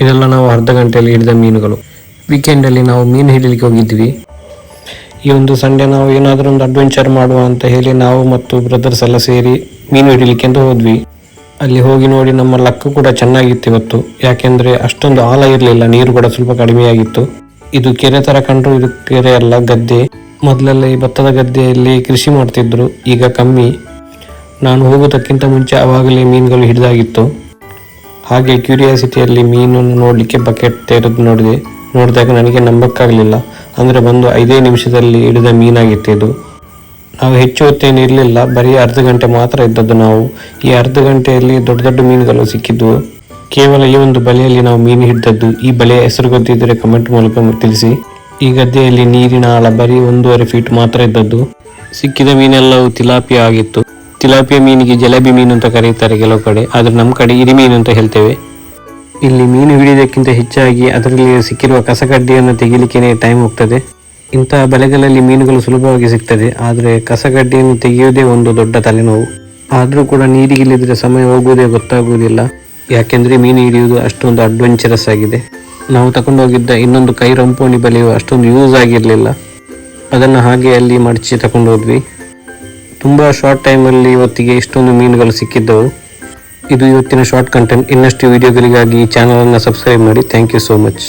ಇದೆಲ್ಲ ನಾವು ಅರ್ಧ ಗಂಟೆಯಲ್ಲಿ ಹಿಡಿದ ಮೀನುಗಳು. ವೀಕೆಂಡಲ್ಲಿ ನಾವು ಮೀನು ಹಿಡಿಲಿಕ್ಕೆ ಹೋಗಿದ್ವಿ. ಈ ಒಂದು ಸಂಡೇ ನಾವು ಏನಾದರೂ ಒಂದು ಅಡ್ವೆಂಚರ್ ಮಾಡುವ ಅಂತ ಹೇಳಿ ನಾವು ಮತ್ತು ಬ್ರದರ್ಸ್ ಎಲ್ಲ ಸೇರಿ ಮೀನು ಹಿಡಿಲಿಕ್ಕೆ ಅಂತ ಹೋದ್ವಿ. ಅಲ್ಲಿ ಹೋಗಿ ನೋಡಿ ನಮ್ಮ ಲಕ್ಕು ಕೂಡ ಚೆನ್ನಾಗಿತ್ತು ಇವತ್ತು. ಯಾಕೆಂದ್ರೆ ಅಷ್ಟೊಂದು ಆಲ ಇರಲಿಲ್ಲ, ನೀರು ಕೂಡ ಸ್ವಲ್ಪ ಕಡಿಮೆಯಾಗಿತ್ತು ಇದು ಕೆರೆ ತರ ಕಂಡ್ರು, ಇದು ಕೆರೆ ಅಲ್ಲ, ಗದ್ದೆ. ಮೊದಲೆಲ್ಲ ಈ ಭತ್ತದ ಗದ್ದೆಯಲ್ಲಿ ಕೃಷಿ ಮಾಡ್ತಿದ್ರು, ಈಗ ಕಮ್ಮಿ. ನಾನು ಹೋಗೋದಕ್ಕಿಂತ ಮುಂಚೆ ಆವಾಗಲೇ ಮೀನುಗಳು ಹಿಡಿದಾಗಿತ್ತು. ಹಾಗೆ ಕ್ಯೂರಿಯಾಸಿಟಿಯಲ್ಲಿ ಮೀನನ್ನು ನೋಡಲಿಕ್ಕೆ ಬಕೆಟ್ ತೆರೆದು ನೋಡಿದೆ. ನೋಡಿದಾಗ ನನಗೆ ನಂಬಕ್ಕಾಗಲಿಲ್ಲ. ಅಂದರೆ ಬಂದು ಐದೇ ನಿಮಿಷದಲ್ಲಿ ಹಿಡಿದ ಮೀನಾಗಿತ್ತು ಇದು. ನಾವು ಹೆಚ್ಚು ಹೊತ್ತೇನು ಇರಲಿಲ್ಲ. ಬರೀ ಅರ್ಧ ಗಂಟೆ ಮಾತ್ರ ಇದ್ದದ್ದು ನಾವು. ಈ ಅರ್ಧ ಗಂಟೆಯಲ್ಲಿ ದೊಡ್ಡ ದೊಡ್ಡ ಮೀನುಗಳು ಸಿಕ್ಕಿದ್ವು. ಕೇವಲ ಈ ಒಂದು ಬಲೆಯಲ್ಲಿ ನಾವು ಮೀನು ಹಿಡಿದದ್ದು. ಈ ಬಲೆಯ ಹೆಸರು ಗೊತ್ತಿದ್ದರೆ ಕಮೆಂಟ್ ಮೂಲಕ ತಿಳಿಸಿ. ಈ ಗದ್ದೆಯಲ್ಲಿ ನೀರಿನ ಆಳ ಬರೀ ಒಂದೂವರೆ ಫೀಟ್ ಮಾತ್ರ ಇದ್ದದ್ದು. ಸಿಕ್ಕಿದ ಮೀನೆಲ್ಲವೂ ತಿಲಾಪಿ ಆಗಿತ್ತು ತಿಲಾಪಿಯ ಮೀನಿಗೆ ಜಲೇಬಿ ಮೀನು ಅಂತ ಕರೀತಾರೆ ಕೆಲವು ಕಡೆ, ಆದರೆ ನಮ್ಮ ಕಡೆ ಇರಿ ಮೀನು ಅಂತ ಹೇಳ್ತೇವೆ. ಇಲ್ಲಿ ಮೀನು ಹಿಡಿಯೋದಕ್ಕಿಂತ ಹೆಚ್ಚಾಗಿ ಅದರಲ್ಲಿ ಸಿಕ್ಕಿರುವ ಕಸಗಡ್ಡೆಯನ್ನು ತೆಗಿಲಿಕ್ಕೆ ಟೈಮ್ ಹೋಗ್ತದೆ. ಇಂತಹ ಬಲೆಗಳಲ್ಲಿ ಮೀನುಗಳು ಸುಲಭವಾಗಿ ಸಿಗ್ತದೆ, ಆದರೆ ಕಸಗಡ್ಡೆಯನ್ನು ತೆಗೆಯುವುದೇ ಒಂದು ದೊಡ್ಡ ತಲೆನೋವು. ಆದರೂ ಕೂಡ ನೀರಿಗಿಳಿದ್ರೆ ಸಮಯ ಹೋಗುವುದೇ ಗೊತ್ತಾಗುವುದಿಲ್ಲ. ಯಾಕೆಂದರೆ ಮೀನು ಹಿಡಿಯುವುದು ಅಷ್ಟೊಂದು ಅಡ್ವೆಂಚರಸ್ ಆಗಿದೆ. ನಾವು ತಗೊಂಡೋಗಿದ್ದ ಇನ್ನೊಂದು ಕೈ ರಂಪೋಣಿ ಬಲೆಯು ಅಷ್ಟೊಂದು ಯೂಸ್ ಆಗಿರಲಿಲ್ಲ. ಅದನ್ನು ಹಾಗೆ ಅಲ್ಲಿ ಮಡಚಿ ತಗೊಂಡು ಹೋದ್ವಿ. ತುಂಬ ಶಾರ್ಟ್ ಟೈಮಲ್ಲಿ ಇವತ್ತಿಗೆ ಇಷ್ಟೊಂದು ಮೀನುಗಳು ಸಿಕ್ಕಿದ್ದವು. ಇದು ಇವತ್ತಿನ ಶಾರ್ಟ್ ಕಂಟೆಂಟ್ ಇನ್ನಷ್ಟು ವಿಡಿಯೋಗಳಿಗಾಗಿ ಈ ಚಾನಲನ್ನು ಸಬ್ಸ್ಕ್ರೈಬ್ ಮಾಡಿ. Thank you so much